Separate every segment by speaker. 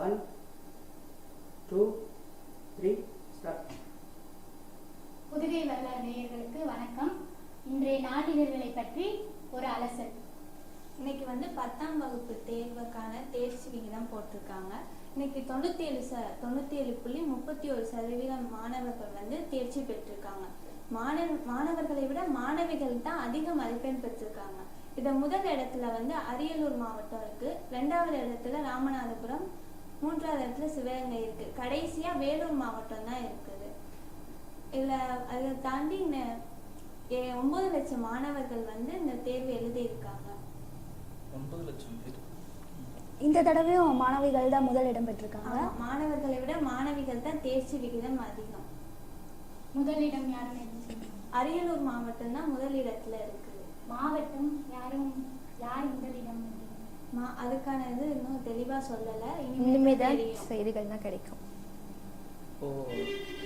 Speaker 1: One two three start
Speaker 2: Pudukkai வரலாறு நேயர்களுக்கு வணக்கம். இன்றைய நாளிதழ்களை பற்றி ஒரு அலசல்.
Speaker 3: இன்னைக்கு வந்து பத்தாம் வகுப்பு தேர்வுக்கான தேர்ச்சி விகிதம் போட்டிருக்காங்க. இன்னைக்கு தொண்ணூத்தி ஏழு ச தொண்ணூத்தி ஏழு புள்ளி முப்பத்தி ஒரு சதவீதம் மாணவர்கள் வந்து தேர்ச்சி பெற்றிருக்காங்க. மாணவ மாணவர்களை விட மாணவிகள் தான் அதிக மதிப்பெண் பெற்றிருக்காங்க. இத முதல் இடத்துல வந்து அரியலூர் மாவட்டம் இருக்கு. ரெண்டாவது இடத்துல ராமநாதபுரம் மூன்றாவது இடத்துல சிவகங்கை இருக்கு. கடைசியா வேலூர் மாவட்டம் தான் இருக்குது. இதுல அதை தாண்டி ஒன்பது லட்சம் மாணவர்கள் வந்து இந்த தேர்வு எழுதியிருக்காங்க.
Speaker 4: ஒன்பது லட்சம் பேர்.
Speaker 5: இந்த தடவையும் மாணவிகள் தான் முதலிடம் பெற்றிருக்காங்க.
Speaker 3: ஆமா, மாணவர்களை விட மாணவிகள் தான் தேர்ச்சி விகிதம் அதிகம்.
Speaker 2: முதலிடம் யாருன்னு.
Speaker 3: அரியலூர் மாவட்டம் தான் முதலிடத்துல இருக்குது.
Speaker 2: மாவட்டம் யாரும் யார் முதலிடம்
Speaker 3: அதுக்கான இது இன்னும் தெளிவா சொல்லல.
Speaker 5: இனிமே தான்
Speaker 3: தெரியும்.
Speaker 5: செய்திகள் தான் கிடைக்கும்.
Speaker 4: ஓ.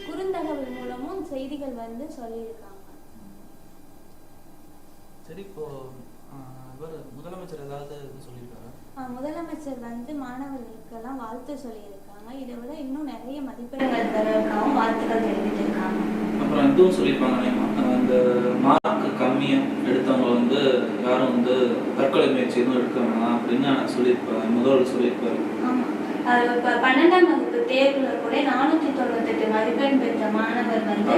Speaker 3: குறுந்தகவல் மூலமும் செய்திகள் வந்து சொல்லியிருக்காங்க.
Speaker 4: சரி இப்போ முதலமைச்சர் ஏதாவது சொல்லியிருக்காரா?
Speaker 3: ஆஹ், முதலமைச்சர் வந்து மாணவர்களுக்கெல்லாம் வாழ்த்து சொல்லியிருக்காங்க. இதை விட இன்னும் நிறைய மதிப்பெண்கள் பெறவும் வாழ்த்துக்கள் தெரிவித்திருக்காங்க.
Speaker 4: அப்புறம் இதுவும் சொல்லியிருப்பாங்க அந்த மார்க் கம்மியாக யாரும் வந்து தற்கொலை முயற்சி எதுவும் எடுக்க வேணாம் அப்படின்னு சொல்லியிருப்பாரு. முதல்வர் சொல்லியிருப்பாரு
Speaker 3: இப்ப பன்னெண்டாம் வகுப்பு தேர்வுல கூட நானூத்தி தொண்ணூத்தெட்டு மதிப்பெண் பெற்ற மாணவர் வந்து.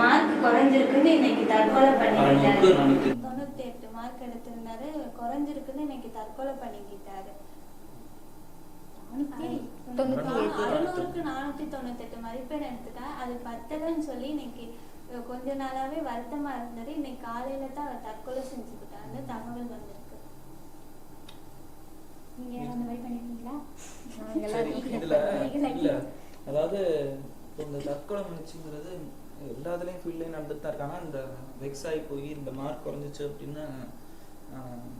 Speaker 3: மார்க் குறைஞ்சிருக்குன்னு இன்னைக்கு தற்கொலை பண்ணிக்கிட்டாரு.
Speaker 4: நானூற்றி
Speaker 3: தொண்ணூத்தி எட்டு மார்க் எடுத்திருந்தாரு குறைஞ்சிருக்குன்னு இன்னைக்கு தற்கொலை பண்ணிக்கிட்டாரு.
Speaker 5: தொண்ணூத்தி.
Speaker 3: அறுநூறுக்கு நானூத்தி தொண்ணூத்தெட்டு மதிப்பெண் எடுத்துட்டா அது பத்தலன்னு சொல்லி இன்னைக்கு கொஞ்ச நாளாவே வருத்தமா இருந்தாரு. இன்னைக்கு காலையில தான் அவர் தற்கொலை செஞ்சுக்கிட்டாருன்னு தகவல் வந்திருக்கு.
Speaker 2: நீங்க அந்த மாதிரி பண்ணிருக்கீங்களா?
Speaker 4: அதாவது இந்த தற்கொலை முயற்சிங்கிறது எல்லாத்துலேயும் ஃபீல்ட்லேயும் நடந்துட்டு தான் இருக்காங்க. இந்த வெக்ஸ் ஆகி போய் இந்த மார்க் குறைஞ்சிச்சு அப்படின்னு ஆஹ்,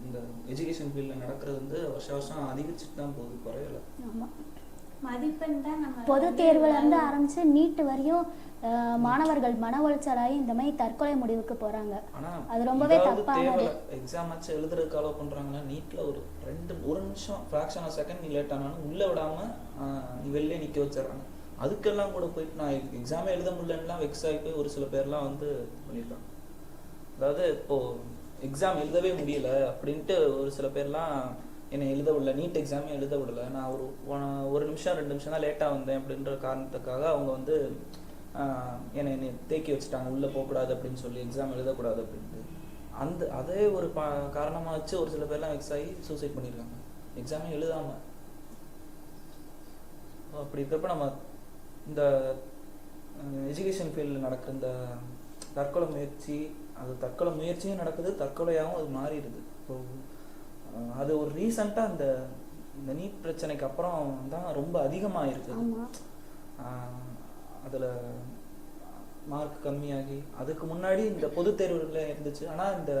Speaker 4: இந்த எஜுகேஷன் ஃபீல்டில் நடக்கிறது வந்து வருஷ வருஷம் அதிகரிச்சுட்டு தான் போகுது குறையல.
Speaker 5: ஆமா.
Speaker 3: மதிப்பெண் தான் நம்ம
Speaker 5: பொது
Speaker 3: வந்து
Speaker 5: தேர்வுல இருந்து
Speaker 3: வாழும்.
Speaker 5: ஆரம்பிச்சு நீட் வரையும் மாணவர்கள் மன உளைச்சலாகி இந்த மாதிரி தற்கொலை முடிவுக்கு போறாங்க
Speaker 4: ஆனா
Speaker 5: அது ரொம்பவே தப்பானது.
Speaker 4: எக்ஸாம் ஆச்சு எழுதுறதுக்கு அலோவ் பண்றாங்கன்னா நீட்ல ஒரு ரெண்டு ஒரு நிமிஷம் ஃப்ராக்ஷன் ஆஃப் செகண்ட் நீ லேட் ஆனாலும் உள்ள விடாம ஆஹ், நீ வெளிலே நிக்க வச்சிடுறாங்க அதுக்கெல்லாம் கூட போயிட்டு நான் எக்ஸாமே எழுத முடியலன்னுலாம் வெக்ஸ் ஆகி போய் ஒரு சில பேர்லாம் வந்து பண்ணியிருக்காங்க அதாவது இப்போ எக்ஸாம் எழுதவே முடியல அப்படின்ட்டு ஒரு சில பேர்லாம் என்னை எழுத விடல நீட் எக்ஸாமே எழுத விடல. நான் ஒரு ஒரு நிமிஷம் ரெண்டு நிமிஷம் தான் லேட்டாக வந்தேன் அப்படின்ற காரணத்துக்காக அவங்க வந்து என்னை என்னை தேக்கி வச்சுட்டாங்க. உள்ளே போகக்கூடாது அப்படின்னு சொல்லி எக்ஸாம் எழுதக்கூடாது அப்படின்ட்டு. அந்த அதே ஒரு பா காரணமாக வச்சு ஒரு சில பேர்லாம் வெக்ஸ் ஆகி சூசைட் பண்ணியிருக்காங்க எக்ஸாமே எழுதாமல் அப்படி இருக்கிறப்ப நம்ம இந்த எஜுகேஷன் ஃபீல்டில் நடக்கிற இந்த தற்கொலை முயற்சி அது தற்கொலை முயற்சியும் நடக்குது தற்கொலையாகவும் அது மாறிடுது. இப்போ அது ஒரு ரீசண்டாக இந்த இந்த நீட் பிரச்சனைக்கு அப்புறம் தான் ரொம்ப அதிகமாக இருக்குது அதில் மார்க் கம்மியாகி அதுக்கு முன்னாடி இந்த பொது தேர்வுல இருந்துச்சு. ஆனால் இந்த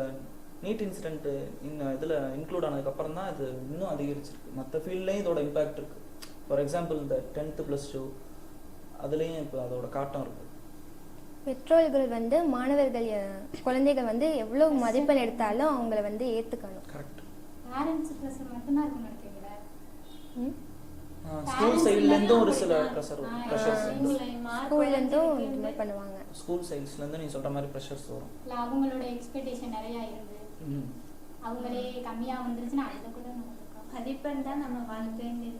Speaker 4: நீட் இன்சிடென்ட் இந்த இதில் இன்க்ளூட் ஆனதுக்கப்புறம் தான் இது இன்னும் அதிகரிச்சிருக்கு. மற்ற ஃபீல்ட்லேயும் இதோட இம்பாக்ட் இருக்கு. ஃபார் எக்ஸாம்பிள் இந்த டென்த்து ப்ளஸ் டூ அதுலேயும் இப்போ அதோட காட்டம் இருக்கு.
Speaker 6: பெற்றோர்கள் வந்து மாணவர்கள் குழந்தைகள் வந்து எவ்வளவு மதிப்பெண் எடுத்தாலும் அவங்கள வந்து ஏத்துக்கணும்.
Speaker 4: கரெக்ட்
Speaker 2: பேரண்ட்ஸ் ப்ரெஷர் மட்டும்தான் இருக்கும் நினைக்கிறீங்களா?
Speaker 6: ம்?
Speaker 4: ஸ்கூல் சைட்லேருந்தும் ஒரு சில ப்ரெஷர் ப்ரெஷர்ஸ் வந்து
Speaker 6: ஸ்கூல்ல இருந்தும் இந்த மாதிரி பண்ணுவாங்க.
Speaker 4: ஸ்கூல் சைட்ஸ்லேருந்து நீ சொல்கிற மாதிரி ப்ரெஷர்ஸ் வரும்.
Speaker 2: இல்ல அவங்களோட எக்ஸ்பெக்டேஷன் நிறைய இருந்து
Speaker 4: ம்
Speaker 2: அவங்களே கம்மியா வந்துருச்சுன்னா அதுல கூட.
Speaker 3: மதிப்பெண் தான் நம்ம வாழ்க்கைன்னு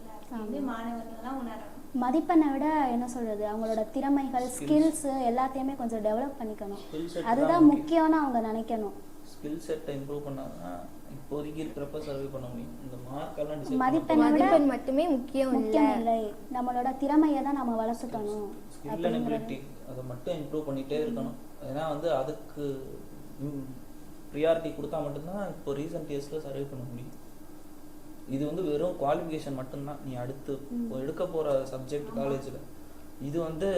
Speaker 3: வந்து மாணவர்கள்லாம் உணரணும்.
Speaker 5: மதிப்பெண்ணை விட என்ன சொல்றது? அவங்களோட திறமைகள். ஸ்கில்ஸ் எல்லாத்தையுமே கொஞ்சம் டெவலப் பண்ணிக்கணும். அதுதான்
Speaker 4: முக்கியம்.
Speaker 5: முக்கியம்னு அவங்க நினைக்கணும்.
Speaker 4: ஸ்கில் செட்டை இம்ப்ரூவ் பண்ணாதான் இப்போதைக்கு இருக்கிறப்ப சர்வே பண்ண முடியும். இந்த மார்க் எல்லாம்
Speaker 5: விட
Speaker 6: மதிப்பெண் மட்டுமே முக்கியம்
Speaker 5: முக்கியம்
Speaker 6: இல்லை.
Speaker 5: நம்மளோட திறமையை தான் நம்ம வளர்த்துக்கணும்.
Speaker 4: ஸ்கில் அண்ட் எபிலிட்டி அதை மட்டும் இம்ப்ரூவ் பண்ணிட்டே இருக்கணும். ஏன்னா வந்து அதுக்கு ப்ரியாரிட்டி கொடுத்தா மட்டும்தான் இப்போ ரீசன்ட் இயர்ஸில் சர்வே பண்ண முடியும். இது வந்து வெறும் குவாலிஃபிகேஷன் மட்டும்தான். நீ அடுத்து எடுக்க போகிற சப்ஜெக்ட் காலேஜில் இது வந்து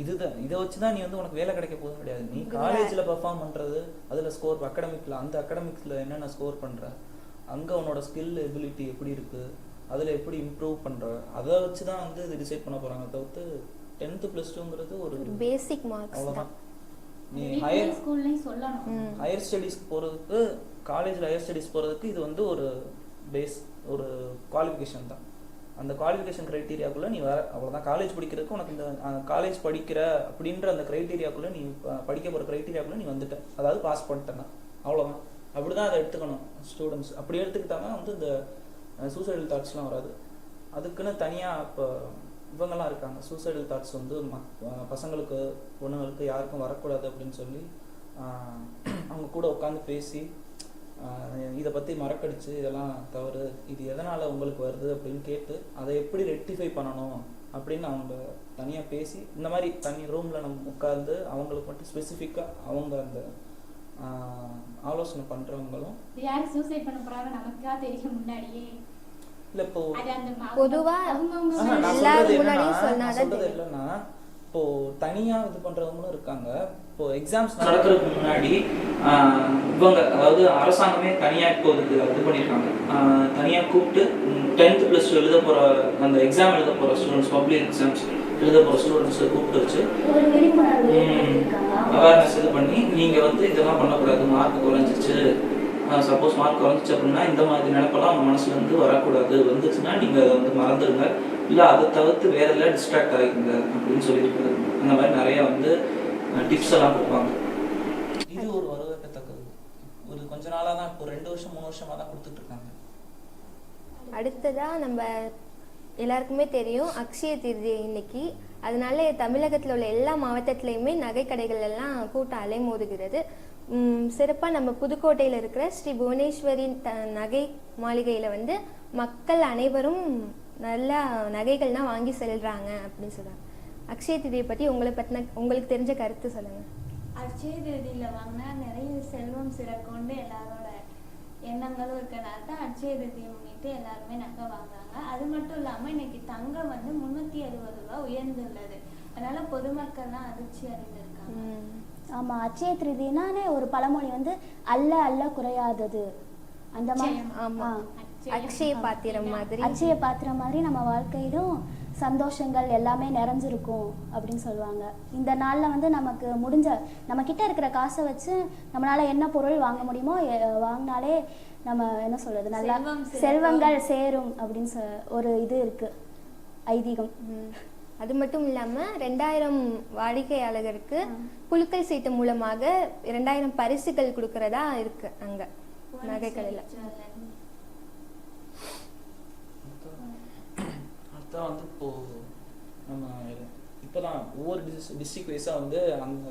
Speaker 4: இதுதான். இதை வச்சு தான் நீ வந்து உனக்கு வேலை கிடைக்க போதும் கிடையாது. நீ காலேஜில் பெர்ஃபார்ம் பண்ணுறது அதில் ஸ்கோர் அகடமிக்கில் அந்த அகடமிக்ஸில் என்னென்ன ஸ்கோர் பண்ணுற அங்கே உன்னோட ஸ்கில் எபிலிட்டி எப்படி இருக்குது அதில் எப்படி இம்ப்ரூவ் பண்ணுற அதை வச்சு தான் வந்து இது டிசைட் பண்ண போகிறாங்க தவிர்த்து டென்த்து ப்ளஸ் டூங்கிறது ஒரு
Speaker 6: பேசிக் மார்க்ஸ்
Speaker 4: அவ்வளோதான்
Speaker 6: தான்.
Speaker 4: நீ ஹையர்
Speaker 2: ஸ்கூல்லயும் சொல்லணும்.
Speaker 4: ஹையர் ஸ்டடீஸ்க்கு போகிறதுக்கு காலேஜில் ஹையர் ஸ்டடீஸ் போகிறதுக்கு இது வந்து ஒரு பேஸ் ஒரு குவாலிஃபிகேஷன் தான். அந்த குவாலிஃபிகேஷன் க்ரைட்டீரியாக்குள்ளே நீ வர அவ்வளோதான் காலேஜ் படிக்கிறதுக்கு உனக்கு இந்த காலேஜ் படிக்கிற அப்படின்ற அந்த க்ரைட்டீரியாக்குள்ளே நீ படிக்க போகிற க்ரைட்டீரியாக்குள்ளே நீ வந்துட்ட. அதாவது பாஸ் பண்ணிட்டேன்னா. அவ்வளோதான் அப்படி தான் அதை எடுத்துக்கணும் ஸ்டூடெண்ட்ஸ் அப்படி எடுத்துக்கிட்டாங்கன்னா வந்து இந்த சூசைடல் தாட்ஸ்லாம் வராது. அதுக்குன்னு தனியாக இப்போ இவங்கெல்லாம் இருக்காங்க. சூசைடல் தாட்ஸ் வந்து ம பசங்களுக்கு பொண்ணுங்களுக்கு யாருக்கும் வரக்கூடாது அப்படின்னு சொல்லி அவங்க கூட உட்காந்து பேசி இதை பற்றி மறக்கடிச்சு இதெல்லாம் தவறு. இது எதனால் உங்களுக்கு வருது அப்படின்னு கேட்டு அதை எப்படி ரெக்டிஃபை பண்ணணும் அப்படின்னு அவங்க தனியாக பேசி இந்த மாதிரி தனி ரூமில் நம்ம உட்காந்து அவங்களுக்கு மட்டும் ஸ்பெசிஃபிக்காக அவங்க அந்த ஆஹ் ஆலோசனை பண்ணுறவங்களும்
Speaker 2: யார் சூசைட் பண்ண போறாங்க நமக்கா தெரியும் முன்னாடியே.
Speaker 4: இல்லை இப்போ
Speaker 2: அது அந்த ம-
Speaker 6: பொதுவா
Speaker 2: அவங்கவங்க
Speaker 4: ஆஹா, நான்
Speaker 6: எல்லாரும்
Speaker 4: சொல்றது
Speaker 6: முன்னாடியும்
Speaker 4: என்னன்னா,
Speaker 6: சொன்னாதான்
Speaker 4: நான் சொல்றது
Speaker 6: தெரியும்.
Speaker 4: இல்லைன்னா இப்போ தனியா இது பண்றவங்களும் இருக்காங்க. இப்போ எக்ஸாம்ஸ் நடக்கிறதுக்கு முன்னாடி இவங்க அதாவது அரசாங்கமே தனியாக இப்போ இதுக்கு இது பண்ணியிருக்காங்க தனியாக கூப்பிட்டு டென்த் ப்ளஸ் டூ எழுத போகிற அந்த எக்ஸாம் எழுத போகிற ஸ்டூடெண்ட்ஸ் பப்ளிக் எக்ஸாம்ஸ் எழுத போகிற ஸ்டூடெண்ட்ஸை கூப்பிட்டு வச்சு அவேர்னஸ் இது பண்ணி நீங்கள் வந்து இதெல்லாம் பண்ணக்கூடாது மார்க் குறைஞ்சிச்சு. சப்போஸ் மார்க் குறைஞ்சிச்சு அப்படின்னா இந்த மாதிரி நினைப்பெல்லாம் உங்க மனசுல வரக்கூடாது. வந்துச்சுன்னா நீங்கள் அதை வந்து மறந்துடுங்க. இல்லை அதை தவிர்த்து வேறு எல்லாம் டிஸ்ட்ராக்ட் ஆகிக்குங்க அப்படின்னு சொல்லியிருக்காரு அந்த மாதிரி நிறையா வந்து டிப்ஸ் எல்லாம் கொடுப்பாங்க. இது ஒரு வரவேற்கத்தக்கது. ஒரு கொஞ்ச நாளா தான் இப்போ ரெண்டு வருஷம் மூணு வருஷமா தான் கொடுத்துட்டு இருக்காங்க
Speaker 6: அடுத்ததா நம்ம எல்லாருக்குமே தெரியும் அக்ஷய திருதி இன்னைக்கு. அதனால தமிழகத்தில் உள்ள எல்லா மாவட்டத்திலையுமே நகை கடைகள் எல்லாம் கூட்டம் அலைமோதுகிறது. சிறப்பாக நம்ம புதுக்கோட்டையில் இருக்கிற ஸ்ரீ புவனேஸ்வரி த நகை மாளிகையில் வந்து மக்கள் அனைவரும் நல்லா நகைகள்லாம் வாங்கி செல்றாங்க அப்படின்னு சொல்றாங்க. அக்ஷய திருதியை பற்றி உங்களை பற்றின உங்களுக்கு தெரிஞ்ச கருத்து சொல்லுங்கள்
Speaker 3: அட்சய திருதியில் வாங்கினா நிறைய செல்வம் சிறக்கும்னு எல்லாரோட எண்ணங்களும் இருக்கனால தான் அட்சய திருதியை முன்னிட்டு எல்லாருமே நகை வாங்குறாங்க. அது மட்டும் இல்லாமல் இன்னைக்கு தங்கம் வந்து முந்நூற்றி அறுபது ரூபா உயர்ந்துள்ளது. அதனால பொதுமக்கள்லாம் அதிர்ச்சி அடைந்திருக்காங்க
Speaker 5: ஆமா அச்சய திருதினாலே ஒரு பழமொழி வந்து அல்ல அல்ல குறையாதது. அந்த மாதிரி
Speaker 6: ஆமா.
Speaker 5: ஆ.
Speaker 6: அக்ஷய பாத்திரம் மாதிரி.
Speaker 5: அச்சய பாத்திரம் மாதிரி நம்ம வாழ்க்கையிலும் சந்தோஷங்கள் எல்லாமே நிறைஞ்சிருக்கும் அப்படின்னு சொல்லுவாங்க. இந்த நாள்ல வந்து நமக்கு முடிஞ்ச நம்ம கிட்ட இருக்கிற காசை வச்சு நம்மளால என்ன பொருள் வாங்க முடியுமோ வாங்கினாலே நம்ம என்ன சொல்றது நல்லா. செல்வங்கள் சேரும் அப்படின்னு சொ- ஒரு இது இருக்கு. ஐதீகம்.
Speaker 6: அது மட்டும் இல்லாம ரெண்டாயிரம் வாடிக்கையாளருக்கு குலுக்கல் சீட்டு மூலமாக இரண்டாயிரம் பரிசுகள் கொடுக்கறதா இருக்கு அங்க நகைக்கடையில
Speaker 4: அடுத்தா வந்து இப்போ நம்ம இப்போதான் ஒவ்வொரு டிஸ் டிஸ்ட்ரிக் வைஸாக வந்து அந்த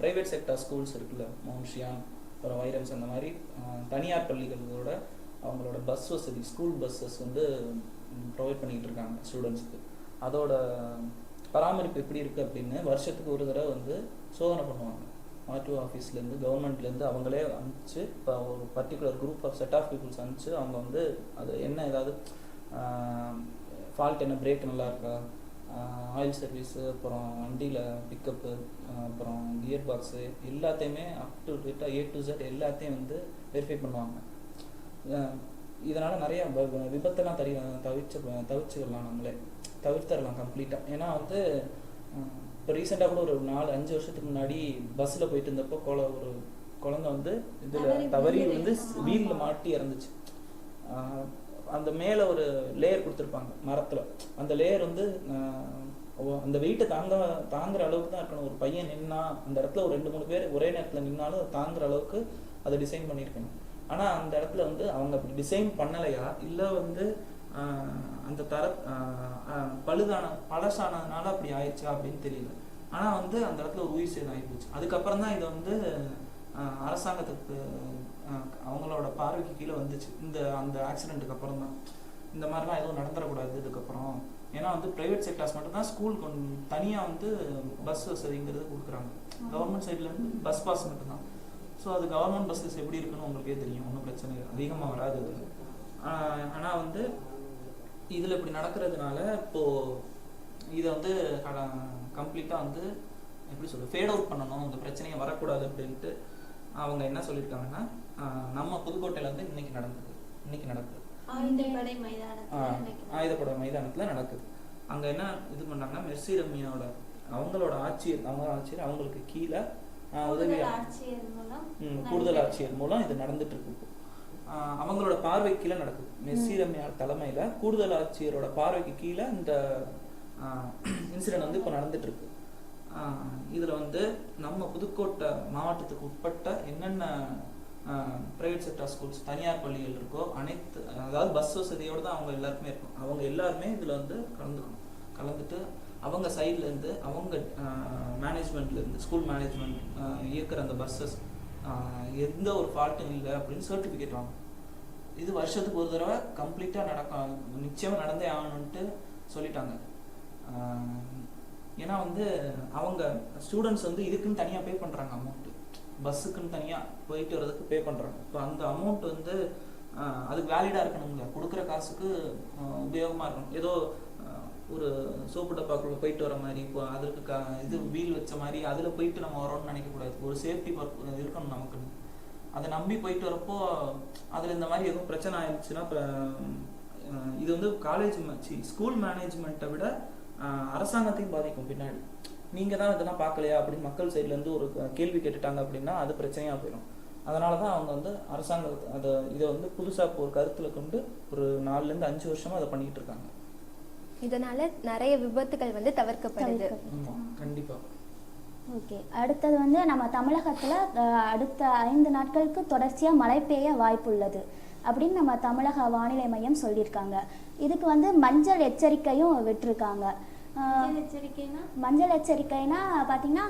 Speaker 4: ப்ரைவேட் செக்டர் ஸ்கூல்ஸ் இருக்குல்ல மவுன்ஷியான் அப்புறம் வைரம்ஸ் அந்த மாதிரி தனியார் பள்ளிகளோட அவங்களோட பஸ் வசதி ஸ்கூல் பஸ்ஸஸ் வந்து ப்ரொவைட் பண்ணிக்கிட்டு இருக்காங்க ஸ்டூடெண்ட்ஸ்க்கு அதோட பராமரிப்பு எப்படி இருக்குது அப்படின்னு வருஷத்துக்கு ஒரு தடவை வந்து சோதனை பண்ணுவாங்க. ஆர்டிஓ ஆஃபீஸ்லேருந்து கவர்மெண்ட்லேருந்து அவங்களே அனுப்பிச்சு இப்போ ஒரு particular group of set of peoples அனுப்பிச்சு அவங்க வந்து அது என்ன ஏதாவது ஃபால்ட் என்ன பிரேக் நல்லா இருக்கா ஆயில் சர்வீஸு அப்புறம் வண்டியில் பிக்கப்பு அப்புறம் கியர் பாக்ஸு எல்லாத்தையுமே அப் டு டேட்டாக ஏ டு Z எல்லாத்தையும் வந்து வெரிஃபை பண்ணுவாங்க. இதனால நிறைய விபத்தெல்லாம் தறி தவிர்த்து தவிர்த்துக்கலாம் நம்மளே. தவிர்த்தரலாம் கம்ப்ளீட்டாக ஏன்னா வந்து இப்போ ரீசெண்டாக கூட ஒரு நாலு அஞ்சு வருஷத்துக்கு முன்னாடி பஸ்ஸில் போயிட்டு இருந்தப்போ கொலை ஒரு குழந்தை வந்து இதில் தவறி வந்து. வீலில் மாட்டி இறந்துச்சு. அந்த மேலே ஒரு லேயர் கொடுத்துருப்பாங்க மரத்தில். அந்த லேயர் வந்து அந்த வெயிட்டை தாங்க தாங்குற அளவுக்கு தான் இருக்கணும். ஒரு பையன் நின்னா அந்த இடத்துல ஒரு ரெண்டு மூணு பேர் ஒரே நேரத்தில் நின்னாலும் தாங்குற அளவுக்கு அதை டிசைன் பண்ணியிருக்கணும். ஆனால் அந்த இடத்துல வந்து அவங்க அப்படி டிசைன் பண்ணலையா? இல்லை வந்து அந்த தர பழுதான பழசானதுனால அப்படி ஆயிடுச்சா அப்படின்னு தெரியல. ஆனால் வந்து அந்த இடத்துல ஒரு உயிர் சேதம் ஆகிப்போச்சு அதுக்கப்புறம் தான் இதை வந்து அரசாங்கத்துக்கு அவங்களோட பார்வைக்கு கீழே வந்துச்சு. இந்த அந்த ஆக்சிடென்ட்டுக்கு அப்புறம் தான் இந்த மாதிரிலாம் எதுவும் நடந்துடக்கூடாது இதுக்கப்புறம். ஏன்னா வந்து ப்ரைவேட் செக்டார்ஸ் மட்டும் தான் ஸ்கூல் தனியாக வந்து பஸ் வசதிங்கிறது கொடுக்குறாங்க. கவர்மெண்ட் சைட்லேருந்து பஸ் பாஸ் மட்டும்தான். ஸோ அது கவர்மெண்ட் பஸ்ஸஸ் எப்படி இருக்குன்னு உங்களுக்கே தெரியும். ஒன்றும் பிரச்சனை இல்லை. அதிகமாக வராது அதில் ஆனால் வந்து இதில் இப்படி நடக்கிறதுனால இப்போது இதை வந்து கம்ப்ளீட்டாக வந்து எப்படி சொல்றது ஃபேட் அவுட் பண்ணணும். இந்த பிரச்சனையை வரக்கூடாது அப்படின்ட்டு அவங்க என்ன சொல்லியிருக்காங்கன்னா நம்ம புதுக்கோட்டையில வந்து இன்னைக்கு நடந்தது. இன்னைக்கு நடக்குது.
Speaker 3: ஆயுதப்படை மைதானத்தில்
Speaker 4: நடக்குது. அங்கே என்ன இது பண்ணாங்கன்னா மெர்சி ரம்யாவோட அவங்களோட ஆட்சியர் அவங்க ஆட்சியர் அவங்களுக்கு கீழே உதவி
Speaker 3: கூடுதல் ஆட்சியர் மூலம்
Speaker 4: இது நடந்துட்டு இருக்கு. அவங்களோட பார்வை கீழே நடக்குது. மெஸ்ஸி ரம்யா தலைமையில கூடுதல் ஆட்சியரோட பார்வைக்கு கீழே இந்த இன்சிடென்ட் வந்து இப்போ நடந்துட்டு இருக்கு இதுல வந்து நம்ம புதுக்கோட்டை மாவட்டத்துக்கு உட்பட்ட என்னென்ன ப்ரைவேட் செக்டர் ஸ்கூல்ஸ் தனியார் பள்ளிகள் இருக்கோ அனைத்து அதாவது பஸ் வசதியோடு தான் அவங்க எல்லாருக்குமே இருக்கும். அவங்க எல்லாருமே இதில் வந்து கலந்துக்கணும். கலந்துட்டு அவங்க சைட்லேருந்து அவங்க மேனேஜ்மெண்ட்லேருந்து ஸ்கூல் மேனேஜ்மெண்ட் இயக்குற அந்த பஸ்ஸஸ் எந்த ஒரு ஃபால்ட்டும் இல்லை அப்படின்னு சர்டிஃபிகேட் வாங்கணும். இது வருஷத்துக்கு ஒரு தடவை கம்ப்ளீட்டாக நடக்கும். நிச்சயமாக நடந்தே ஆகணும்ட்டு சொல்லிட்டாங்க. ஏன்னா வந்து அவங்க ஸ்டூடெண்ட்ஸ் வந்து இதுக்குன்னு தனியாக பே பண்ணுறாங்க அமௌண்ட் பஸ்ஸுக்குன்னு தனியாக போயிட்டு வரதுக்கு பே பண்ணுறாங்க இப்போ அந்த அமௌண்ட் வந்து அதுக்கு வேலிடாக இருக்கணுங்களா கொடுக்குற காசுக்கு உபயோகமாக இருக்கணும். ஏதோ ஒரு சோப்பு டப்பாக்குள்ளே போயிட்டு வர மாதிரி இப்போ அதற்கு க இது வீல் வச்ச மாதிரி அதில் போயிட்டு நம்ம வரோம்னு நினைக்கக்கூடாது ஒரு சேஃப்டி இருக்கணும் நமக்குன்னு. அதை நம்பி போயிட்டு வரப்போ அதில் இந்த மாதிரி எதுவும் பிரச்சனை ஆயிடுச்சுன்னா இப்போ இது வந்து காலேஜ் ஸ்கூல் மேனேஜ்மெண்ட்டை விட அரசாங்கத்தையும் பாதிக்கும் பின்னாடி. நீங்கள் தான் இதெல்லாம் பார்க்கலையா அப்படின்னு மக்கள் சைட்லேருந்து ஒரு கேள்வி கேட்டுட்டாங்க அப்படின்னா அது பிரச்சனையாக போயிடும். அதனால தான் அவங்க வந்து அரசாங்க அதை இதை வந்து புதுசாக ஒரு கருத்தில் கொண்டு ஒரு நாலுலேருந்து அஞ்சு வருஷமாக அதை பண்ணிக்கிட்டு இருக்காங்க.
Speaker 6: இதனால நிறைய விபத்துகள் வந்து தவிர்க்கப்படுது.
Speaker 4: கண்டிப்பாக
Speaker 5: ஓகே அடுத்தது வந்து நம்ம தமிழகத்தில் அடுத்த ஐந்து நாட்களுக்கு தொடர்ச்சியாக மழை பெய்ய வாய்ப்புள்ளது அப்படின்னு நம்ம தமிழக வானிலை மையம் சொல்லியிருக்காங்க. இதுக்கு வந்து மஞ்சள் எச்சரிக்கையும் விட்டிருக்காங்க.
Speaker 3: மஞ்சள் எச்சரிக்கைனா?
Speaker 5: பார்த்தீங்கன்னா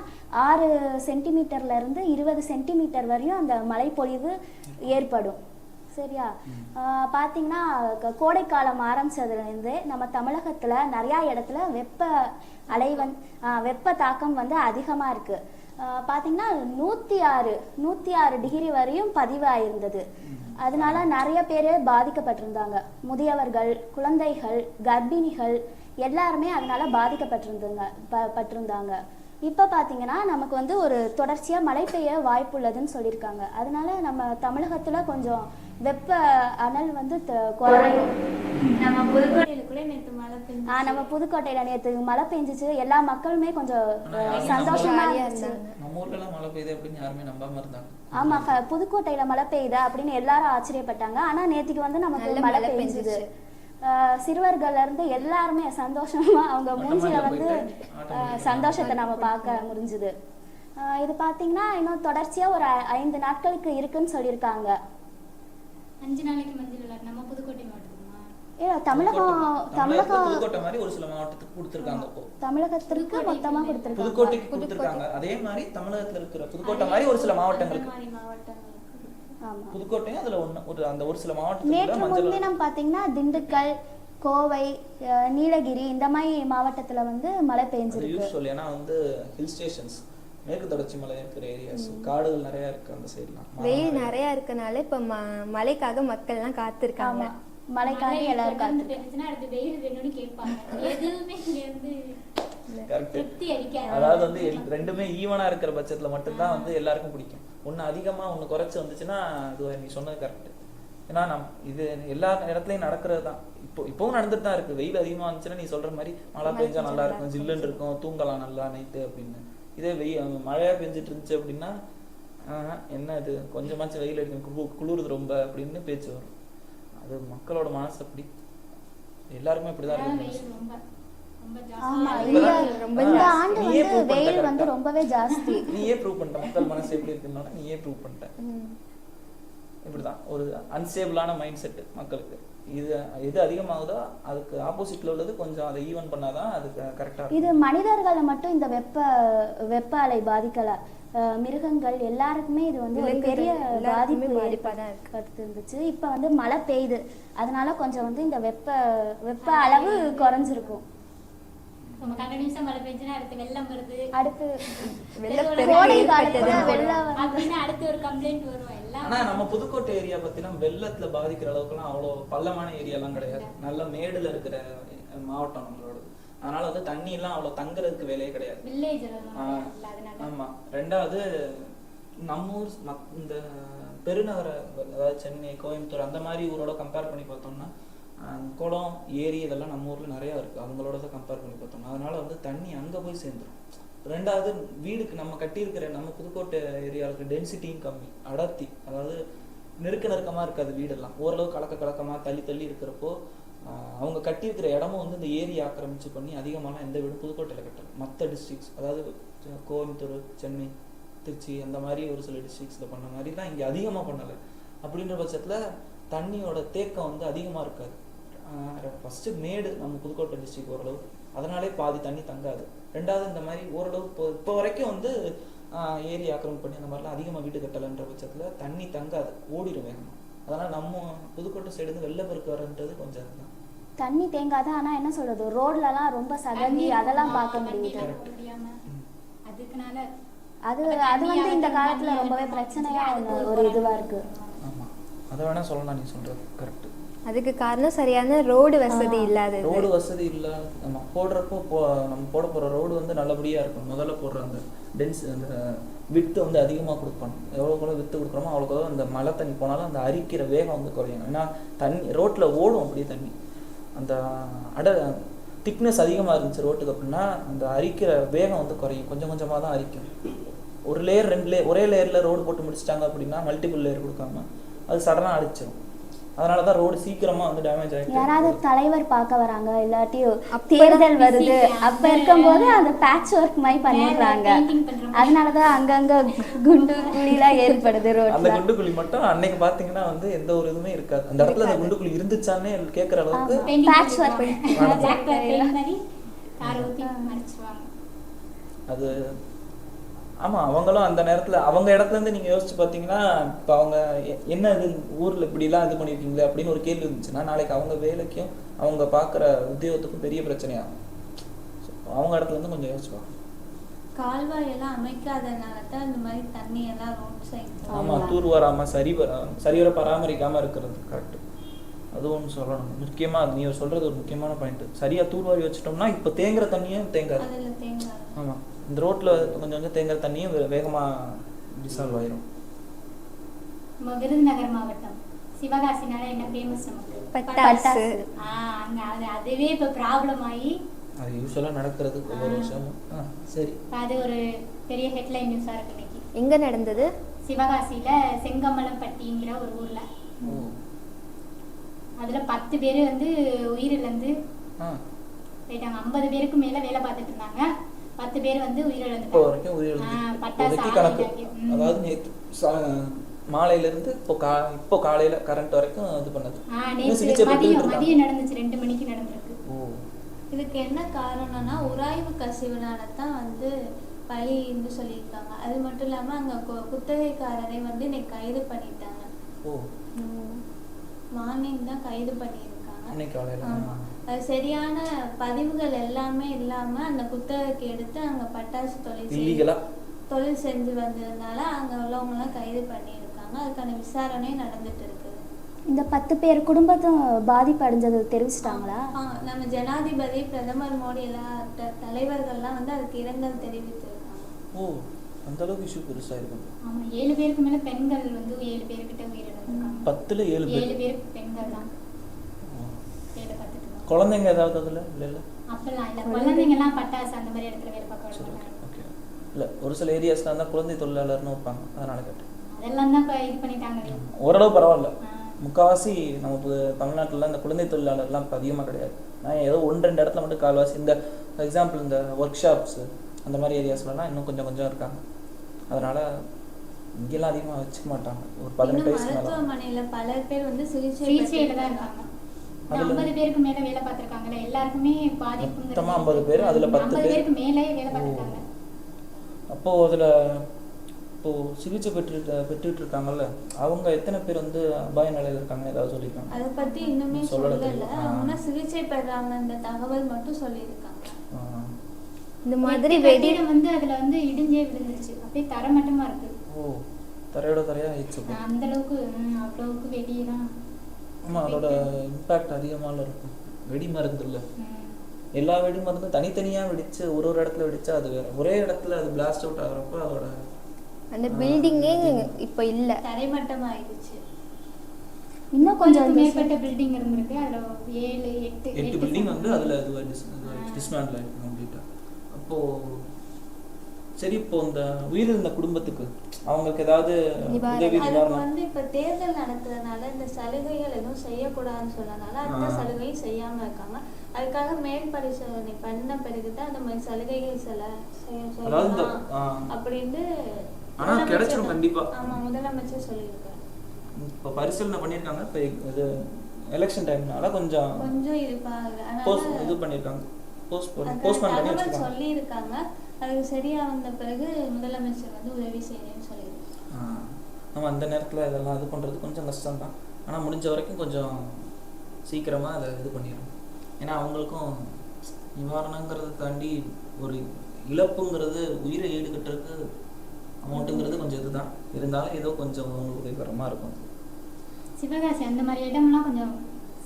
Speaker 5: ஆறு சென்டிமீட்டர்ல இருந்து இருபது சென்டிமீட்டர் வரையும் அந்த மழைப்பொழிவு ஏற்படும். சரியா? பார்த்தீங்கன்னா கோடைக்காலம் ஆரம்பிச்சதுலேருந்து நம்ம தமிழகத்தில் நிறையா இடத்துல வெப்ப அலை வந் வெப்ப தாக்கம் வந்து அதிகமாக இருக்குது பார்த்தீங்கன்னா நூற்றி ஆறு நூற்றி ஆறு டிகிரி வரையும் பதிவாயிருந்தது. அதனால நிறைய பேர் பாதிக்கப்பட்டிருந்தாங்க. முதியவர்கள் குழந்தைகள் கர்ப்பிணிகள் எல்லாருமே அதனால பாதிக்கப்பட்டிருந்தாங்க ப- பட்டிருந்தாங்க. இப்போ பார்த்தீங்கன்னா நமக்கு வந்து ஒரு தொடர்ச்சியாக மழை பெய்ய வாய்ப்புள்ளதுன்னு சொல்லியிருக்காங்க. அதனால நம்ம தமிழகத்தில் கொஞ்சம் வெப்ப அனல் வந்து குறையும்.
Speaker 3: நம்ம புதுக்கோட்டையில கூட நேற்று மழை பெஞ்சு
Speaker 5: ஆஹ் நம்ம புதுக்கோட்டையில் நேற்று மழை பெஞ்சிச்சு. எல்லா மக்களுமே கொஞ்சம் சந்தோஷமா
Speaker 6: இருந்தாங்க
Speaker 4: நம்ம ஊர்லலாம் மழை பெய்யுது அப்படின்னு யாருமே நம்பாம இருந்தாங்க.
Speaker 5: ஆமா ஃப- புதுக்கோட்டையில மழை பெய்யுதா அப்படின்னு எல்லாரும் ஆச்சரியப்பட்டாங்க. ஆனா நேத்திக்கு வந்து நமக்கு மழை பெஞ்சுது.
Speaker 6: பெஞ்சுச்சு.
Speaker 5: ஆஹ் சிறுவர்கள்ல இருந்து எல்லாருமே சந்தோஷமா அவங்க மூஞ்சில
Speaker 4: மொட்டை
Speaker 5: வந்து சந்தோஷத்தை நம்ம பார்க்க முடிஞ்சுது. இது பாத்தீங்கன்னா இன்னும் தொடர்ச்சியா ஒரு ஐந்து நாட்களுக்கு இருக்குன்னு சொல்லியிருக்காங்க.
Speaker 2: அஞ்சு நாளைக்கு மஞ்சள் நம்ம புதுக்கோட்டை மாவட்டத்துக்குமா?
Speaker 5: ஏ தமிழகம் தமிழகம்
Speaker 4: புதுக்கோட்டை மாதிரி ஒரு சில மாவட்டத்துக்கு கொடுத்துருக்காங்க இப்போ.
Speaker 5: தமிழகத்திற்கு மொத்தமா கொடுத்துருக்காங்க.
Speaker 4: புதுக்கோட்டைக்கு கொடுத்துருக்காங்க. அதே மாதிரி தமிழகத்துல இருக்கிற புதுக்கோட்டை மாதிரி ஒரு சில மாவட்டங்களுக்கு புதுக்கோட்டையும் அதுல ஒண்ணு ஒரு அந்த ஒரு சில மாவட்டத்துல
Speaker 5: முன்தினம் பாத்தீங்கன்னா திண்டுக்கல் கோவை நீலகிரி இந்த மாதிரி மாவட்டத்துல வந்து மழை பெஞ்சிருக்கு.
Speaker 4: யூஸ்வல் ஏன்னா வந்து ஹில் ஸ்டேஷன்ஸ் மேற்கு தொடர்ச்சி மலை இருக்கிற ஏரியாஸ் காடுகள் நிறைய இருக்கு அந்த சைட்லாம்
Speaker 6: வெயில் நிறைய இருக்கனால இப்ப ம- மழைக்காக மக்கள் எல்லாம் காத்திருக்காங்க
Speaker 5: மழைக்காக எல்லாரும்
Speaker 2: அடுத்து வெயில் வேணும்னு கேட்பாங்க. எதுவுமே இங்க அடிக்காது
Speaker 4: அதாவது வந்து ரெண்டுமே ஈவனா இருக்கிற பட்சத்துல மட்டும்தான் வந்து எல்லாருக்கும் பிடிக்கும். ஒண்ணு அதிகமா ஒண்ணு குறைச்சு வந்துச்சுன்னா அது நீ சொன்னது கரெக்ட் ஏன்னா நம் இது எல்லா இடத்துலயும் நடக்கிறது தான். இப்போ இப்பவும் நடந்துட்டு தான் இருக்கு. வெயில் அதிகமா வந்துச்சுன்னா நீ சொல்ற மாதிரி மழை பெஞ்சா நல்லா இருக்கும். ஜில்லுன்னு இருக்கும். தூங்கலாம் நல்லா நைட்டு அப்படின்னு. இதே வெயில் மழையா பெஞ்சிட்டு இருந்துச்சு அப்படின்னா ஆஹா, என்ன இது? கொஞ்சமாச்சும் வெயில் அடிக்கும். குளு- குளிருது ரொம்ப அப்படின்னு பேச்சு வரும். அது மக்களோட மனசு அப்படி எல்லாருமே இப்படிதான் இருக்கு
Speaker 5: ஆமா இந்த இந்த. ஆண்டு வந்து வெயில் வந்து. ரொம்பவே ஜாஸ்தி.
Speaker 4: நீயே ப்ரூவ் பண்ணிட்ட மக்கள் மனசு எப்படி இருக்குன்னா நீயே ப்ரூவ் பண்ணிட்ட.
Speaker 6: ம்.
Speaker 4: இப்படிதான் ஒரு அன்ஸ்டேபிளான மைண்ட் செட் மக்களுக்கு. இது எது அதிகமாகுதோ அதுக்கு ஆப்போசிட்ல உள்ளது கொஞ்சம் அதை ஈவன் பண்ணாதான் அது கரெக்டா
Speaker 5: இது மனிதர்களை மட்டும் இந்த வெப்ப வெப்ப அலை பாதிக்கல. மிருகங்கள் எல்லாருக்குமே இது வந்து ஒரு பெரிய பாதிப்பு. ஏற்படுத்தி இருந்துச்சு. இப்போ வந்து மழை பெய்யுது. அதனால கொஞ்சம் வந்து இந்த வெப்ப வெப்ப அளவு குறைஞ்சிருக்கும்.
Speaker 2: நம்ம கண்ட நிமிஷம் மழை பெஞ்சுன்னா அடுத்து வெள்ளம் வருது.
Speaker 5: அடுத்து
Speaker 6: வெள்ளப்பெருக்கு
Speaker 5: கோடை
Speaker 6: ஏற்பட்டது.
Speaker 5: காலத்துல வெள்ளம் வந்து
Speaker 2: அப்படின்னு அடுத்து ஒரு கம்ப்ளைண்ட் வரும். எல்லாம்
Speaker 4: ஆனா நம்ம புதுக்கோட்டை ஏரியா பத்தினா வெள்ளத்துல பாதிக்கிற அளவுக்குலாம் அவ்வளோ பள்ளமான ஏரியாலாம் கிடையாது. நல்ல மேடுல இருக்கிற மாவட்டம் நம்மளோடது. அதனால வந்து தண்ணி எல்லாம் அவ்வளோ தங்குறதுக்கு வேலையே கிடையாது. ஆமா. ரெண்டாவது நம்ம ஊர் இந்த பெருநகர அதாவது சென்னை கோயம்புத்தூர் அந்த மாதிரி ஊரோட கம்பேர் பண்ணி பார்த்தோம்னா குளம் ஏரி இதெல்லாம் நம்ம ஊரில் நிறையா இருக்குது அவங்களோட தான் கம்பேர் பண்ணி பார்த்தோம். அதனால வந்து தண்ணி அங்கே போய் சேர்ந்துரும். ரெண்டாவது வீடுக்கு நம்ம கட்டியிருக்கிற நம்ம புதுக்கோட்டை ஏரியாவுக்கு டென்சிட்டியும் கம்மி. அடர்த்தி. அதாவது நெருக்க நெருக்கமாக இருக்காது வீடெல்லாம். ஓரளவு கலக்க கலக்கமாக தள்ளி தள்ளி இருக்கிறப்போ அவங்க கட்டியிருக்கிற இடமும் வந்து இந்த ஏரி ஆக்கிரமிச்சு பண்ணி அதிகமான எந்த வீடும் புதுக்கோட்டையில் கட்டலை. மற்ற டிஸ்ட்ரிக்ஸ் அதாவது கோயம்புத்தூர் சென்னை திருச்சி அந்த மாதிரி ஒரு சில டிஸ்ட்ரிக்ஸில் பண்ண மாதிரிலாம் இங்கே அதிகமாக பண்ணலை. அப்படின்ற பட்சத்தில் தண்ணியோட தேக்கம் வந்து அதிகமாக இருக்காது. ஃபஸ்ட்டு மேடு நம்ம புதுக்கோட்டை டிஸ்ட்ரிக்ட் ஓரளவு அதனாலே பாதி தண்ணி தங்காது. ரெண்டாவது இந்த மாதிரி ஓரளவு இப்போ இப்போ வரைக்கும் வந்து ஏரி ஆக்கிரமிப்பு பண்ணி அந்த மாதிரிலாம் அதிகமாக வீடு கட்டலைன்ற பட்சத்தில் தண்ணி தங்காது. ஓடிடும் வேகமாக அதனால் நம்ம புதுக்கோட்டை சைடு வந்து வெள்ளப்பெருக்கு வரன்றது கொஞ்சம் அதுதான்.
Speaker 5: தண்ணி தேங்காத? ஆனா என்ன சொல்றது? ரோட்லலாம் ரொம்ப சகதி அதெல்லாம் பார்க்க முடியுது.
Speaker 2: அதுக்குனால
Speaker 5: அது அது வந்து இந்த காலத்துல ரொம்பவே
Speaker 2: அகற்ற
Speaker 5: பிரச்சனையா
Speaker 2: அதுக்கு
Speaker 5: ஒண்ணு
Speaker 2: ஒரு
Speaker 5: ஒரு இதுவா இருக்கு.
Speaker 4: ஆமாம் அதை வேணால் சொல்லலாம் நீ சொல்கிறது கரெக்டு
Speaker 6: அதுக்கு காரணம் சரியான ரோடு வசதி இல்லாதது.
Speaker 4: ரோடு வசதி இல்லை நம்ம போடுறப்போ போ நம்ம போட போகிற ரோடு வந்து நல்லபடியாக இருக்கும். முதல்ல போடுற அந்த டென்ஸ் அந்த வித்து வந்து அதிகமாக கொடுக்கணும். எவ்வளோ வித்து கொடுக்குறோமோ அவ்வளோக்கு அந்த மழை தண்ணி போனாலும் அந்த அரிக்கிற வேகம் வந்து குறையும் ஏன்னா தண்ணி ரோட்டில் ஓடும் அப்படியே தண்ணி. அந்த அட திக்னஸ் அதிகமாக இருந்துச்சு ரோட்டுக்கு அப்படின்னா அந்த அரிக்கிற வேகம் வந்து குறையும். கொஞ்சம் கொஞ்சமாக தான் அரிக்கும். ஒரு லேயர் ரெண்டு லேயர் ஒரே லேயரில் ரோடு போட்டு முடிச்சிட்டாங்க அப்படின்னா மல்டிபிள் லேயர் கொடுக்காம அது சடனாக அடிச்சிடும் அதனால தான் ரோடு சீக்கிரமாக வந்து டேமேஜ் ஆகிட்டு
Speaker 5: யாராவது தலைவர் பார்க்க வராங்க இல்லாட்டி தேர்தல் வருது. அப்ப இருக்கும்போது அந்த பேட்ச் ஒர்க் மாதிரி பண்ணிடுறாங்க.
Speaker 2: மாதிரி.
Speaker 5: அதனாலதான் அங்கங்க குண்டு குழிலாம் ஏற்படுது
Speaker 4: அந்த
Speaker 5: ரோட்ல
Speaker 4: குண்டுக்குழி மட்டும் அன்னைக்கு பாத்தீங்கன்னா வந்து எந்த ஒரு இதுவுமே இருக்காது. அந்த இடத்துல அந்த குண்டுக்குழி இருந்துச்சானே கேட்குற அளவுக்கு
Speaker 2: ஊத்தி மறைச்சிருவாங்க.
Speaker 4: அது ஆமா அவங்களும் அந்த நேரத்துல அவங்க இடத்துல இருந்து நீங்க யோசிச்சு பாத்தீங்கன்னா இப்போ அவங்க என்ன இது ஊர்ல இப்படிலாம் இது பண்ணிருக்கீங்களே அப்படின்னு ஒரு கேள்வி இருந்துச்சுன்னா நாளைக்கு அவங்க வேலைக்கும் அவங்க பார்க்குற உத்தியோகத்துக்கும் பெரிய பிரச்சனையாகும். அவங்க இடத்துல இருந்து கொஞ்சம் யோசிச்சு பார்க்கணும்
Speaker 3: கால்வாய் எல்லாம் அமைக்காதனால தான் இந்த மாதிரி தண்ணி எல்லாம் ரோட் சைடு
Speaker 4: ஆமா தூர் வராம சரி வர- சரிவர பராமரிக்காம இருக்கிறது கரெக்ட் அது ஒன்று சொல்லணும். முக்கியமா அது நீ சொல்றது ஒரு முக்கியமான பாயிண்ட் சரியா தூர்வாரி வச்சிட்டோம்னா இப்போ தேங்குற தண்ணியும் தேங்காது.
Speaker 3: அதுல தேங்காய்
Speaker 4: ஆமா. இந்த ரோட்ல கொஞ்சம் கொஞ்சம் தேங்குற தண்ணியும் வே- வேகமா டிசால்வ் ஆயிரும்.
Speaker 2: நம்ம விருதுநகர் மாவட்டம். சிவகாசினால என்ன ஃபேமஸ் நமக்கு?
Speaker 6: பட்டாசு.
Speaker 2: ஆ, அங்க அது அதுவே இப்ப ப்ராப்ளம் ஆகி
Speaker 4: அது யூஸ்வலாக நடக்கிறது ஒவ்வொரு வருஷமும். ஆ சரி.
Speaker 2: அது ஒரு பெரிய ஹெட்லைன் நியூஸா இருக்கு இன்னைக்கு.
Speaker 6: எங்க நடந்தது?
Speaker 2: சிவகாசியில செங்கமலம்பட்டிங்கிற ஒரு ஊர்ல. அதுல பத்து பேர் வந்து உயிரிழந்து போயிட்டாங்க. ஐம்பது பேருக்கு மேல வேலை பார்த்துட்டு இருந்தாங்க. பத்து பேர் வந்து
Speaker 4: இப்போ
Speaker 2: உயிரிழந்துட்டாங்க
Speaker 4: வரைக்கும் உயிரிழந்து கணக்கு. அதாவது நேற்று மாலையில இருந்து இப்போ கா இப்போ காலையில கரண்ட் வரைக்கும் இது பண்ணது. சிகிச்சை
Speaker 2: மதியம் நடந்துச்சு. ரெண்டு மணிக்கு நடந்திருக்கு.
Speaker 4: ஓ.
Speaker 3: இதுக்கு என்ன காரணம்னா உராய்வு கசிவுனால தான் வந்து பலின்னு சொல்லியிருக்காங்க. அது மட்டும் இல்லாம அங்க கு- குத்தகைக்காரரை வந்து இன்னைக்கு கைது பண்ணிட்டாங்க.
Speaker 4: ஓ.
Speaker 3: மார்னிங் தான் கைது பண்ணியிருக்காங்க.
Speaker 4: இன்னைக்கு காலையில.
Speaker 3: ஆமா. சரியான பதிவுகள் எல்லாமே இல்லாம அந்த குத்தகைக்கு எடுத்து அங்க பட்டாசு தொழில் தொழில் செஞ்சு வந்ததுனால அங்க உள்ளவங்க எல்லாம் கைது பண்ணியிருக்காங்க. அதுக்கான விசாரணை நடந்துட்டு இருக்குது.
Speaker 5: இந்த பத்து பேர் குடும்பத்தும் பாதிப்பு அடைஞ்சது தெரிவிச்சிட்டாங்களா?
Speaker 3: ஆ, நம்ம ஜனாதிபதி பிரதமர் மோடி எல்லாம் தலைவர்கள்லாம் வந்து அதுக்கு இரங்கல் தெரிவித்திருக்காங்க.
Speaker 4: ஓ அந்த அளவுக்கு இஷ்யூ பெருசா இருக்கும்.
Speaker 2: ஆமா ஏழு பேருக்கு மேல பெண்கள் வந்து ஏழு பேர்கிட்ட உயிரிழந்திருக்காங்க.
Speaker 4: பத்துல ஏழு பேர்.
Speaker 2: ஏழு பேர் பெண்கள் தான்
Speaker 4: ஓ.
Speaker 2: வேலை பார்த்துட்டு இருந்தாங்க
Speaker 4: குழந்தைங்க ஏதாவது அதுல? இல்ல இல்ல.
Speaker 2: அப்பெல்லாம் இல்ல. குழந்தைங்க எல்லாம் பட்டாசு அந்த மாதிரி இடத்துல விட மாட்டாங்க
Speaker 4: ஓகே இல்ல ஒரு சில ஏரியாஸ்ல இருந்தா குழந்தை தொழிலாளர்னு வைப்பாங்க. அதனால கேட்டேன்.
Speaker 2: அதெல்லாம் தான் இப்ப இது பண்ணிட்டாங்களே
Speaker 4: ஓரளவு பரவாயில்ல. நம்ம இப்போ தமிழ்நாட்டுல இந்த குழந்தை தொழிலாளர்லாம் இப்போ அதிகமாக கிடையாது. நான் ஏதோ ஒன்று ரெண்டு இடத்துல மட்டும் கால்வாசி இந்த எக்ஸாம்பிள் இந்த ஒர்க் ஷாப்ஸ் அந்த மாதிரி ஏரியாஸ்லலாம் இன்னும் கொஞ்சம் கொஞ்சம் இருக்காங்க. அதனால இங்கெல்லாம் அதிகமாக வச்சுக்க மாட்டாங்க. ஒரு பதினெட்டு வயசுக்கு மேலே.
Speaker 3: பல பேர் வந்து சிகிச்சை
Speaker 2: சிகிச்சையில தான். இருக்காங்க. ஐம்பது பேருக்கு மேல வேலை பார்த்திருக்காங்கல்ல எல்லாருக்குமே பாதிப்பு
Speaker 4: மொத்தமா 50 பேர், அதுல பத்து
Speaker 2: ஐம்பது
Speaker 4: பேர்.
Speaker 2: பேருக்கு மேலே வேலை பார்த்திருக்காங்க
Speaker 4: அப்போ அதுல இப்போ சிகிச்சை பெற்று பெற்றுட்டு இருக்காங்கல்ல அவங்க எத்தனை பேர் வந்து அபாய நிலையில இருக்காங்க ஏதாவது சொல்லியிருக்காங்க
Speaker 3: அதை பத்தி இன்னுமே
Speaker 4: சொல்லல
Speaker 3: சொல்லல
Speaker 4: தெரியும். ஆ.
Speaker 3: அவங்க சிகிச்சை பெறாங்க இந்த தகவல் மட்டும் சொல்லியிருக்காங்க.
Speaker 6: இந்த மாதிரி
Speaker 2: எட்டு
Speaker 6: வெடி
Speaker 2: கட்டிடம் வந்து அதுல வந்து இடிஞ்சே விழுந்துருச்சு அப்படியே தரமட்டமா இருக்கு
Speaker 4: ஓ தரையோட தரையா ஆயிடுச்சு.
Speaker 2: அந்த அளவுக்கு அவ்வளவுக்கு வெடியெல்லாம்
Speaker 4: ஆமா அதோட இம்பாக்ட் அதிகமாக இருக்கும். வெடி மருந்து இல்லை. எல்லா வெடி மருந்தும் தனித்தனியா வெடிச்சு ஒரு ஒரு இடத்துல வெடிச்சா அது வேற. ஒரே இடத்துல அது பிளாஸ்ட் அவுட் ஆகுறப்ப அதோட
Speaker 6: அந்த பில்டிங்கே இப்போ இல்ல.
Speaker 3: தரைமட்டம் ஆயிடுச்சு
Speaker 5: இன்னும் கொஞ்சம்
Speaker 2: மேற்பட்ட பில்டிங் இருந்திருக்கு. அதுல ஏழு எட்டு
Speaker 4: எட்டு பில்டிங் வந்து. அதுல இது டிஸ்மேண்டில் ஆயிருக்கு கம்ப்ளீட்டா அப்போ சரி இப்போ இந்த உயிரிழந்த குடும்பத்துக்கு அவங்களுக்கு ஏதாவது. உதவி
Speaker 3: வந்து இப்ப தேர்தல் நடத்துறதுனால இந்த சலுகைகள் எதுவும் செய்யக்கூடாதுன்னு சொன்னனால அந்த. சலுகையும் செய்யாம இருக்காங்க அதுக்காக மேல் பரிசோதனை பண்ண பிறகுதான் அந்த மாதிரி சலுகைகள் சில அப்படின்னு
Speaker 4: ஆனா கிடைச்சிரும் கண்டிப்பா.
Speaker 3: ஆமா முதலமைச்சர் சொல்லியிருக்காரு
Speaker 4: இப்போ பரிசீலனை பண்ணியிருக்காங்க இப்போ இது எலெக்ஷன் டைம்னால கொஞ்சம்
Speaker 3: கொஞ்சம்
Speaker 4: போஸ்ட் இது பண்ணியிருக்காங்க போஸ்ட் போஸ்ட்போன் பண்ணி வச்சிருக்காங்க
Speaker 3: சொல்லியிருக்காங்க அது சரியா வந்த பிறகு முதலமைச்சர் வந்து உதவி செய்யறேன்னு சொல்லியிருக்காங்க.
Speaker 4: ஆ, நம்ம அந்த நேரத்தில் இதெல்லாம் இது பண்ணுறது கொஞ்சம் கஷ்டம் தான் ஆனால் முடிஞ்ச வரைக்கும் கொஞ்சம் சீக்கிரமாக அதை இது பண்ணிடணும். ஏன்னா அவங்களுக்கும் நிவாரணங்கிறத தாண்டி ஒரு இழப்புங்கிறது உயிரை ஈடுகட்டுறதுக்கு அமௌண்ட்டுங்கிறது கொஞ்சம் இதுதான். இருந்தாலும் ஏதோ கொஞ்சம் அவங்களுக்கு உதவிகரமாக இருக்கும்.
Speaker 2: சிவகாசி அந்த மாதிரி இடம்லாம் கொஞ்சம்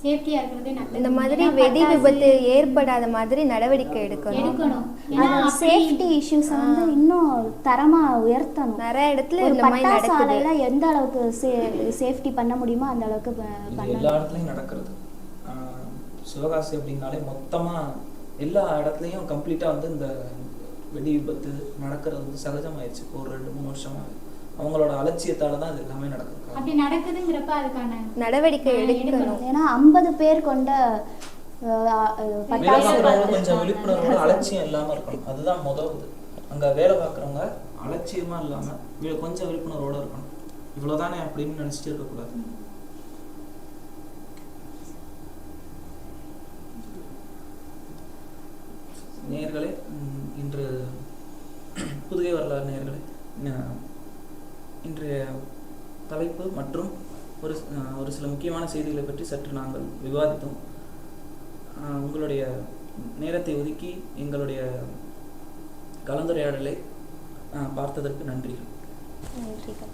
Speaker 2: சேஃப்டியா இருக்கிறதே நல்லது.
Speaker 6: இந்த மாதிரி வெடி விபத்து ஏற்படாத மாதிரி நடவடிக்கை எடுக்கணும்.
Speaker 2: எடுக்கணும். ஏன்னா
Speaker 5: சேஃப்டி இஷ்யூஸை வந்து இன்னும் தரமா உயர்த்தணும்.
Speaker 6: நிறைய இடத்துல இந்த மாதிரி நடக்குது.
Speaker 5: எந்த அளவுக்கு சேஃப்டி பண்ண முடியுமோ அந்த அளவுக்கு
Speaker 4: எல்லா இடத்துலையும் நடக்கிறது. சிவகாசி அப்படின்னாலே மொத்தமாக எல்லா இடத்துலையும் கம்ப்ளீட்டாக வந்து இந்த வெடி விபத்து நடக்கிறது வந்து சகஜமாயிருச்சு. இப்போ ஒரு ரெண்டு மூணு வருஷமா. அவங்களோட அலட்சியத்தால தான் இது எல்லாமே நடக்குது.
Speaker 2: அப்படி நடக்குதுங்கிறப்ப அதுக்கான
Speaker 6: நடவடிக்கை எடுக்கணும்.
Speaker 5: ஏன்னா ஐம்பது பேர் கொண்ட
Speaker 4: கொஞ்சம் விழிப்புணர்வோட அலட்சியம் இல்லாம இருக்கணும். அதுதான் முதல் இது அங்க வேலை பார்க்குறவங்க அலட்சியமா இல்லாம வி- கொஞ்சம் விழிப்புணர்வோட இருக்கணும். இவ்வளவுதானே அப்படின்னு நினைச்சிட்டு இருக்கக்கூடாது. நேயர்களே ம், இன்று புதுகை வரலாறு நேயர்களே ந- இன்றைய தலைப்பு மற்றும் ஒரு ஒரு சில முக்கியமான செய்திகளை பற்றி சற்று நாங்கள் விவாதித்தோம். உங்களுடைய நேரத்தை ஒதுக்கி எங்களுடைய கலந்துரையாடலை பார்த்ததற்கு நன்றிகள்.
Speaker 6: நன்றிகள்.